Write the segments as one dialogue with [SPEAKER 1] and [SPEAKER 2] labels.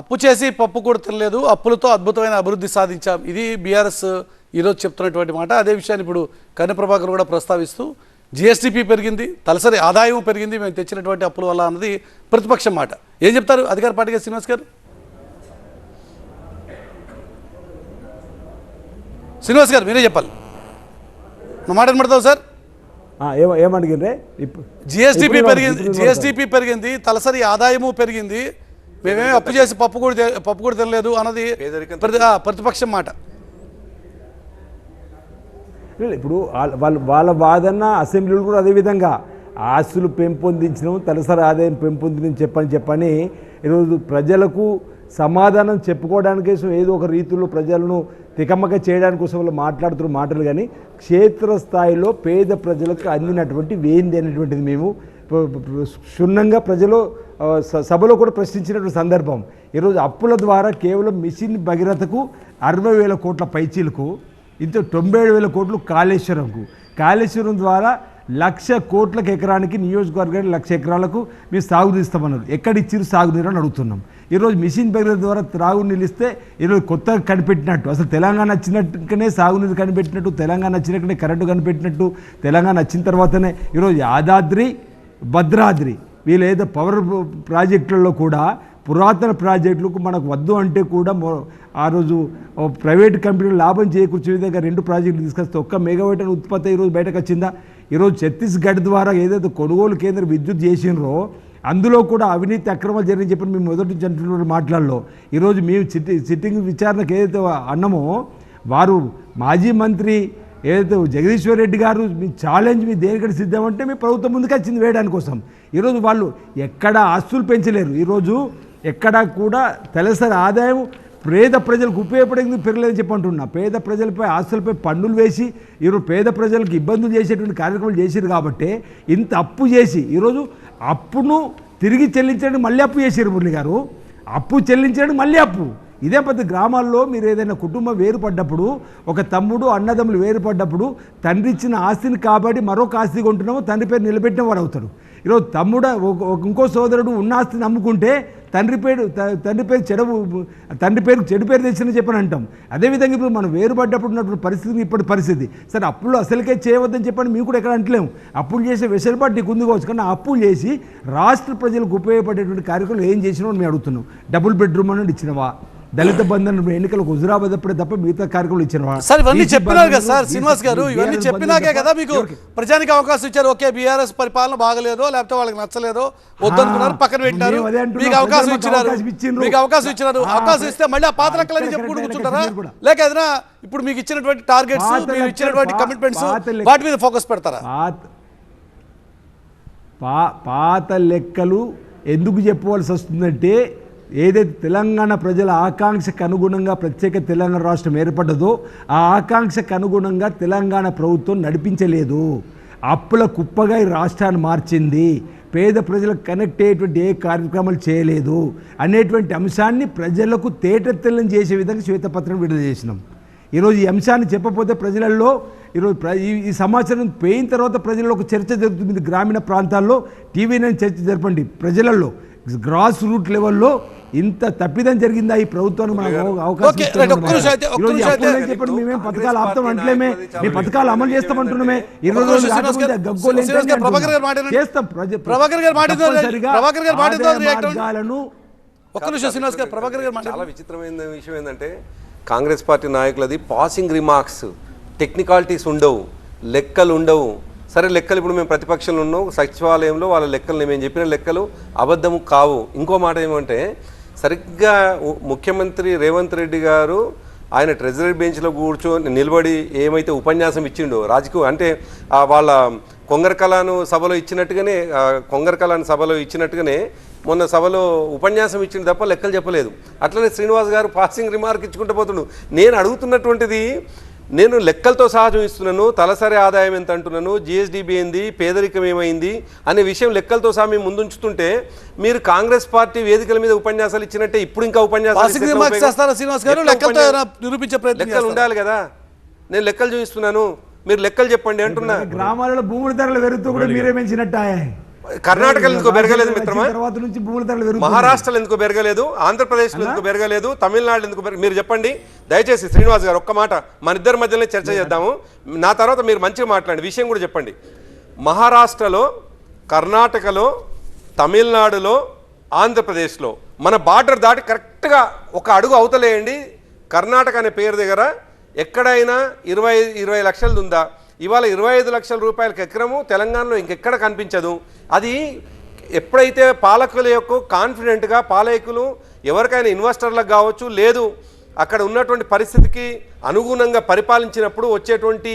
[SPEAKER 1] అప్పు చేసి పప్పు కూడా తినలేదు. అప్పులతో అద్భుతమైన అభివృద్ధి సాధించాం. ఇది బీఆర్ఎస్ ఈరోజు చెప్తున్నటువంటి మాట. అదే విషయాన్ని ఇప్పుడు కన్య ప్రభాకర్ కూడా ప్రస్తావిస్తూ జిఎస్టిపి పెరిగింది తలసరి ఆదాయం పెరిగింది మేము తెచ్చినటువంటి అప్పుల వల్ల అన్నది ప్రతిపక్షం మాట. ఏం చెప్తారు అధికార పార్టీగా శ్రీనివాస్ గారు? శ్రీనివాస్ గారు మీరే చెప్పాలి. నా మాట వినపడతావు సార్?
[SPEAKER 2] ఏమడిగిరే ఇప్పుడు
[SPEAKER 1] జిఎస్టిపి పెరిగింది జిఎస్టిపి పెరిగింది తలసరి ఆదాయము పెరిగింది మేమేమి అప్పు చేసి పప్పు కూడా పప్పు కూడా తినలేదు అన్నది ప్రతిపక్షం మాట.
[SPEAKER 2] లేదు, ఇప్పుడు వాళ్ళ- వాళ్ళ వాళ్ళ వాదన అసెంబ్లీలు కూడా అదే విధంగా. ఆస్తులు పెంపొందించడం తలసరి ఆదాయం పెంపొందించడం చెప్పని చెప్పని ఈరోజు ప్రజలకు సమాధానం చెప్పుకోవడానికి కోసం ఏదో ఒక రీతిలో ప్రజలను తికమక చేయడానికి కోసం వాళ్ళు మాట్లాడుతున్న మాటలు కానీ క్షేత్రస్థాయిలో పేద ప్రజలకు అందినటువంటి వేంది అనేటువంటిది మేము క్షుణ్ణంగా ప్రజలు స- సభలో కూడా ప్రశ్నించినటువంటి సందర్భం. ఈరోజు అప్పుల ద్వారా కేవలం మిషన్ భగీరథకు అరవై వేల కోట్ల పైచీలకు ఇంత తొంభై ఏడు వేల కోట్లు కాళేశ్వరంకు. కాళేశ్వరం ద్వారా లక్ష కోట్లకు ఎకరానికి నియోజకవర్గానికి లక్ష ఎకరాలకు మేము సాగునీరు ఇస్తామన్నారు ఎక్కడ ఇచ్చిరు సాగునీరు అని అడుగుతున్నాం. ఈరోజు మిషన్ భగీరథ ద్వారా త్రాగునీళ్ళు ఇస్తే ఈరోజు కొత్తగా కనిపెట్టినట్టు అసలు తెలంగాణ వచ్చినట్టుగానే సాగునీరు కనిపెట్టినట్టు తెలంగాణ వచ్చినట్టుగానే కరెంటు కనిపెట్టినట్టు తెలంగాణ వచ్చిన తర్వాతనే ఈరోజు యాదాద్రి భద్రాద్రి. వీళ్ళు ఏదో పవర్ ప్రాజెక్టులలో కూడా పురాతన ప్రాజెక్టులకు మనకు వద్దు అంటే కూడా ఆ రోజు ప్రైవేట్ కంపెనీలు లాభం చేకూర్చే విధంగా రెండు ప్రాజెక్టులు తీసుకొస్తే ఒక్క మెగావాట్ ఉత్పత్తి ఈరోజు బయటకు వచ్చిందా? ఈరోజు ఛత్తీస్గఢ్ ద్వారా ఏదైతే కొనుగోలు కేంద్రం విద్యుత్ చేసినరో అందులో కూడా అవినీతి అక్రమాలు జరిగిన చెప్పి మేము మొదటి నుంచి అంటున్న మాట్లాడలో ఈరోజు మేము సిట్టింగ్ విచారణకు ఏదైతే అన్నమో వారు మాజీ మంత్రి ఏదైతే జగదీశ్వర్ రెడ్డి గారు మీ ఛాలెంజ్ మీ దేనికంటే సిద్ధమంటే మీ ప్రభుత్వం ముందుకు వచ్చింది వేయడానికి కోసం. ఈరోజు వాళ్ళు ఎక్కడ ఆస్తులు పెంచలేరు. ఈరోజు ఎక్కడ కూడా తలసరి ఆదాయం పేద ప్రజలకు ఉపయోగపడేందుకు పెరగలేదని చెప్పి అంటున్నా. పేద ప్రజలపై ఆస్తులపై పన్నులు వేసి ఈరోజు పేద ప్రజలకు ఇబ్బందులు చేసేటువంటి కార్యక్రమాలు చేశారు కాబట్టి ఇంత అప్పు చేసి ఈరోజు అప్పును తిరిగి చెల్లించడానికి మళ్ళీ అప్పు చేశారు మురళి గారు. అప్పు చెల్లించడానికి మళ్ళీ అప్పు. ఇదే పద్ధతి గ్రామాల్లో మీరు ఏదైనా కుటుంబం వేరుపడ్డప్పుడు ఒక తమ్ముడు అన్నదమ్ములు వేరుపడ్డప్పుడు తండ్రి ఇచ్చిన ఆస్తిని కాబట్టి మరొక ఆస్తి కొంటున్నామో తండ్రి పేరు నిలబెట్టిన వాడు అవుతాడు. ఈరోజు తమ్ముడు ఒక- ఇంకో సోదరుడు ఉన్న ఆస్తిని అమ్ముకుంటే తండ్రి పేరు త- తండ్రి పేరు చెడు తండ్రి పేరు చెడు పేరు తెచ్చిన చెప్పని అంటాం. అదేవిధంగా ఇప్పుడు మనం వేరుపడ్డప్పుడు ఉన్నటువంటి పరిస్థితి ఇప్పటి పరిస్థితి. సరే అప్పులు అసలుకే చేయవద్దని చెప్పని మేము కూడా ఎక్కడ అంటలేము. అప్పులు చేసే వెసులుబాటు నీకు ఉంది కావచ్చు కానీ అప్పులు చేసి రాష్ట్ర ప్రజలకు ఉపయోగపడేటువంటి కార్యక్రమాలు ఏం చేసినా మేము అడుగుతున్నాం. డబుల్ బెడ్రూమ్ అని ఇచ్చినవా? దళిత బంధన్ ఎన్నికలకు హుజురాబాద్ అప్పుడే తప్ప మిగతా కార్యక్రమాలు ఇచ్చినవా
[SPEAKER 1] సార్ ఇవన్నీ చెప్పినారు కదా సార్ శ్రీనివాస్ గారు ఇవన్నీ చెప్పినాకే కదా మీకు? ప్రజానికి అవకాశం ఇచ్చారు ఓకే బీఆర్ఎస్ పరిపాలన బాగలేదో లేకపోతే వాళ్ళకి నచ్చలేదో వద్దనుకున్నారు పక్కన పెట్టినారు
[SPEAKER 2] అంటున్నాం.
[SPEAKER 1] మీకు అవకాశం ఇచ్చినారు. మీకు అవకాశం ఇచ్చినారు అవకాశం ఇస్తే మళ్ళీ ఆ పాత లెక్కలని చెప్పుకుంటూ కూర్చుంటారా. లేక ఏదైనా ఇప్పుడు మీకు ఇచ్చినటువంటి టార్గెట్స్ మీరు ఇచ్చినటువంటి కమిట్మెంట్స్ వాటి మీద ఫోకస్ పెడతారా
[SPEAKER 2] పాత లెక్కలు ఎందుకు చెప్పవలసి వస్తుందంటే ఏదైతే తెలంగాణ ప్రజల ఆకాంక్షకు అనుగుణంగా ప్రత్యేక తెలంగాణ రాష్ట్రం ఏర్పడ్డదో ఆ ఆకాంక్షకు అనుగుణంగా తెలంగాణ ప్రభుత్వం నడిపించలేదు. అప్పుల కుప్పగా ఈ రాష్ట్రాన్ని మార్చింది. పేద ప్రజలకు కనెక్ట్ అయ్యేటువంటి ఏ కార్యక్రమాలు చేయలేదు. అనేటువంటి అంశాన్ని ప్రజలకు తేటతెల్లం చేసే విధంగా శ్వేతపత్రం విడుదల చేసినాం. ఈరోజు ఈ అంశాన్ని చెప్పకపోతే ప్రజలలో ఈరోజు ప్ర ఈ ఈ సమాచారం పోయిన తర్వాత ప్రజల్లో ఒక చర్చ జరుగుతుంది. గ్రామీణ ప్రాంతాల్లో టీవీ నేను చర్చ జరపండి. ప్రజలలో గ్రాస్ రూట్ లెవెల్లో ఇంత తప్పిదం జరిగిందా ఈ ప్రభుత్వానికి మనకు అవకాశం చెప్పండి మేమేం పథకాలు ఆపుతాం అంటలేమే? మీ పథకాలు అమలు చేస్తామంటున్నామే ఇరవై రోజులు. చేస్తాం. మార్గాలను
[SPEAKER 1] ఒక్క నిమిషం శ్రీనివాస్ గారు ప్రభాకర్ గారు
[SPEAKER 3] చాలా విచిత్రమైన విషయం ఏంటంటే కాంగ్రెస్ పార్టీ నాయకులది పాసింగ్ రిమార్క్స్ టెక్నికాలిటీస్ ఉండవు లెక్కలు ఉండవు. సరే లెక్కలు ఇప్పుడు మేము ప్రతిపక్షంలో ఉన్నాం సచివాలయంలో వాళ్ళ లెక్కలు మేము చెప్పిన లెక్కలు అబద్ధము కావు. ఇంకో మాట ఏమంటే సరిగ్గా ముఖ్యమంత్రి రేవంత్ రెడ్డి గారు ఆయన ట్రెజరీ బెంచ్లో కూర్చొని నిలబడి ఏమైతే ఉపన్యాసం ఇచ్చిండో రాజకీయ అంటే వాళ్ళ కొంగర కళను సభలో ఇచ్చినట్టుగానే కొంగర కళాను సభలో ఇచ్చినట్టుగానే మొన్న సభలో ఉపన్యాసం ఇచ్చిన తప్ప లెక్కలు చెప్పలేదు. అట్లనే శ్రీనివాస్ గారు పాసింగ్ రిమార్క్ ఇచ్చుకుంటూ పోతుండు. నేను అడుగుతున్నటువంటిది నేను లెక్కలతో సహా చూపిస్తున్నాను తలసరి ఆదాయం ఎంత అంటున్నాను జిఎస్డిబి ఏంది పేదరికం ఏమైంది అనే విషయం లెక్కలతో సహా మేము ముందుంచుతుంటే మీరు కాంగ్రెస్ పార్టీ వేదికల మీద ఉపన్యాసాలు ఇచ్చినట్టే ఇప్పుడు ఇంకా ఉపన్యాసాలు లెక్కలు? ఉండాలి కదా. నేను లెక్కలు చూపిస్తున్నాను మీరు లెక్కలు చెప్పండి అంటున్నా.
[SPEAKER 2] గ్రామాలలో భూముల ధరలు పెరుగుతూ కూడా మీరే
[SPEAKER 3] కర్ణాటకలో ఎందుకు పెరగలేదు మిత్రమా?
[SPEAKER 2] తర్వాత నుంచి భూముల ధరలు.
[SPEAKER 3] మహారాష్ట్రలో ఎందుకు పెరగలేదు ఆంధ్రప్రదేశ్లో ఎందుకు పెరగలేదు తమిళనాడు ఎందుకు పెరగ మీరు చెప్పండి. దయచేసి శ్రీనివాస్ గారు ఒక్క మాట మన ఇద్దరి మధ్యలోనే చర్చ చేద్దాము. నా తర్వాత మీరు మంచిగా మాట్లాడండి విషయం కూడా చెప్పండి. మహారాష్ట్రలో కర్ణాటకలో తమిళనాడులో ఆంధ్రప్రదేశ్లో మన బార్డర్ దాటి కరెక్ట్గా ఒక అడుగు అవతలేయండి. కర్ణాటక అనే పేరు దగ్గర ఎక్కడైనా ఇరవై ఇరవై లక్షలది ఉందా? ఇవాళ ఇరవై ఐదు లక్షల రూపాయలకి ఎకరము తెలంగాణలో ఇంకెక్కడ కనిపించదు. అది ఎప్పుడైతే పాలకుల యొక్క కాన్ఫిడెంట్గా పాలకులు ఎవరికైనా ఇన్వెస్టర్లకు కావచ్చు లేదు అక్కడ ఉన్నటువంటి పరిస్థితికి అనుగుణంగా పరిపాలించినప్పుడు వచ్చేటువంటి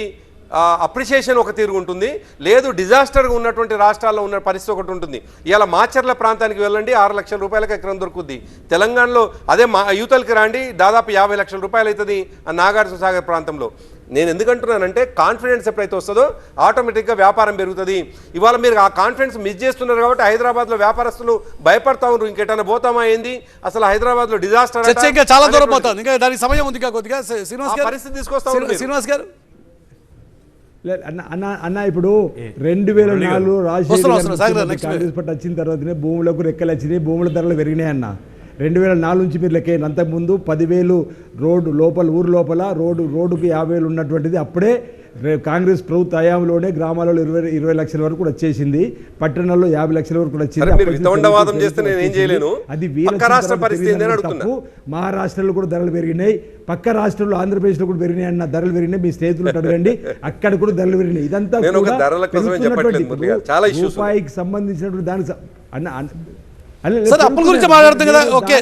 [SPEAKER 3] అప్రిషియేషన్ ఒక తీరు ఉంటుంది. లేదు డిజాస్టర్గా ఉన్నటువంటి రాష్ట్రాల్లో ఉన్న పరిస్థితి ఒకటి ఉంటుంది. ఇలా మాచర్ల ప్రాంతానికి వెళ్ళండి ఆరు లక్షల రూపాయలకు ఎకరం దొరుకుద్ది. తెలంగాణలో అదే మా యూతలకి రాండి దాదాపు యాభై లక్షల రూపాయలు అవుతుంది ఆ నాగార్జున సాగర్ ప్రాంతంలో. నేను ఎందుకంటున్నానంటే కాన్ఫిడెన్స్ ఎప్పుడైతే వస్తుందో ఆటోమేటిక్గా వ్యాపారం పెరుగుతుంది. ఇవాళ మీరు ఆ కాన్ఫిడెన్స్ మిస్ చేస్తున్నారు కాబట్టి హైదరాబాద్లో వ్యాపారస్తులు భయపడతా ఉన్నారు. ఇంకెటైనా పోతామా ఏంది? అసలు హైదరాబాద్లో డిజాస్టర్
[SPEAKER 1] ఇంకా చాలా దూరం పోతుంది. ఇంకా దానికి సమయం ఉంది కొద్దిగా. శ్రీ- శ్రీనివాస్
[SPEAKER 3] పరిస్థితి తీసుకొస్తా.
[SPEAKER 1] శ్రీనివాస్ గారు?
[SPEAKER 2] అన్న అన్న అన్న ఇప్పుడు రెండు వేల నాలుగు రాజశేఖర్ పార్టీ వచ్చిన తర్వాతనే భూములకు రెక్కలు వచ్చినాయి భూముల ధరలు పెరిగినాయి అన్న. రెండు వేల నాలుగు నుంచి మీరు లెక్కేయండి. అంతకుముందు పదివేలు రోడ్డు లోపల ఊరు లోపల రోడ్డు రోడ్డుకి యాభై వేలు ఉన్నటువంటిది అప్పుడే కాంగ్రెస్ ప్రభుత్వ హయాంలోనే గ్రామాలలో ఇరవై ఇరవై లక్షల వరకు కూడా వచ్చేసింది. పట్టణాల్లో యాభై లక్షల వరకు కూడా వచ్చింది. అది. తప్పు. మహారాష్ట్రలో కూడా ధరలు పెరిగినాయి. పక్క రాష్ట్రంలో ఆంధ్రప్రదేశ్లో కూడా పెరిగినాయి అన్న ధరలు పెరిగినాయి. మీ స్నేహితులు అడగండి అక్కడ కూడా ధరలు పెరిగినాయి. ఇదంతా. రూపాయికి సంబంధించినటువంటి దానికి అన్న
[SPEAKER 1] సరే, అప్పుల గురించి మాట్లాడుతాం కదా, ఓకే.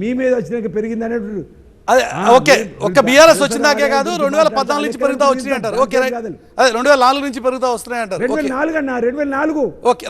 [SPEAKER 2] మీ మీద వచ్చినాక పెరిగింది అనేటువంటి
[SPEAKER 1] అదే ఓకే ఒక్క బీఆర్ఎస్ వచ్చిందాకే కాదు రెండు వేల. పద్నాలుగు నుంచి పెరుగుతా వచ్చినాయి అంటారు ఓకే. అదే రెండు వేల నాలుగు నుంచి పెరుగుతా వస్తున్నాయి అంటారు
[SPEAKER 2] రెండు వేల నాలుగు అన్న రెండు వేల నాలుగు
[SPEAKER 1] ఓకే